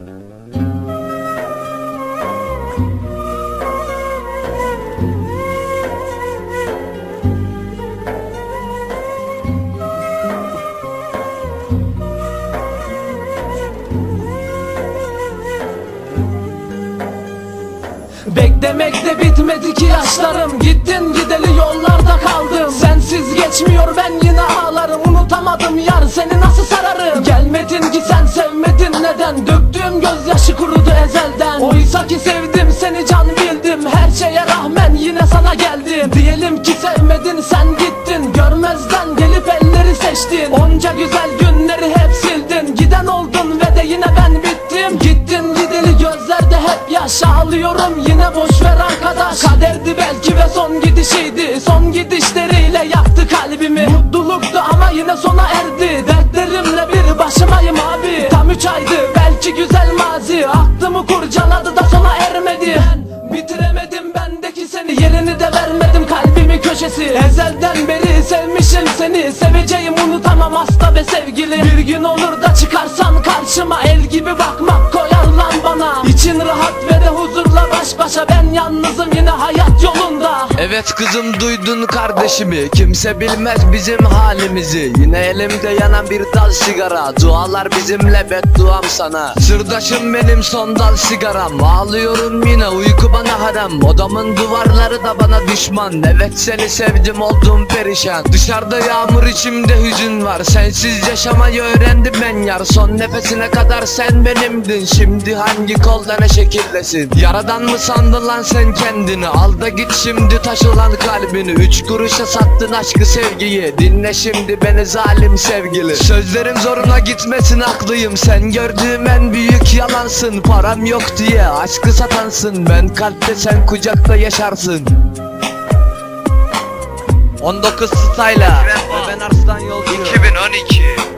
Beklemek de bitmedi ki yaşlarım. Gittin gideli yollarda nasıl sararım? Gelmedin ki sen sevmedin neden? Döktüğüm gözyaşı kurudu ezelden. Oysa ki sevdim seni can bildim. Her şeye rağmen yine sana geldim. Diyelim ki sevmedin sen gittin. Görmezden gelip elleri seçtin. Onca güzel günleri hep sildin. Giden oldun ve de yine ben bittim. Gittin gideli gözlerde hep yaş Ağlıyorum yine boş ver arkadaş. Kaderdi belki ve son gidişiydi. Son gidişleriyle yaktı kalbimi. Mutluluktu ama yine sona erdi Ben bitiremedim bendeki seni. Yerini de vermedim kalbimi köşesi. Ezelden beri sevmişim seni. Seveceğim unutamam hasta ve sevgili Bir gün olur da çıkarsan karşıma El gibi bakmak Evet kızım duydun kardeşimi. Kimse bilmez bizim halimizi. Yine elimde yanan bir dal sigara. Dualar bizimle bedduam sana. Sırdaşım benim son dal sigaram. Ağlıyorum yine uyku bana haram. Odamın duvarları da bana düşman. Evet seni sevdim oldum perişan. Dışarıda yağmur içimde hüzün var. Sensiz yaşamayı öğrendim ben yar. Son nefesine kadar sen benimdin. Şimdi hangi kolda ne şekildesin Yaradan mı sandın lan sen kendini? Al da git şimdi taşılan kalbini. Üç kuruşa sattın aşkı sevgiyi. Dinle şimdi beni zalim sevgili. Sözlerim zoruna gitmesin haklıyım. Sen gördüğüm en büyük yalansın. Param yok diye aşkı satansın. Ben kalpte sen kucakta yaşarsın. 19 style'a ve ben Arslan Yolcu 2012 2012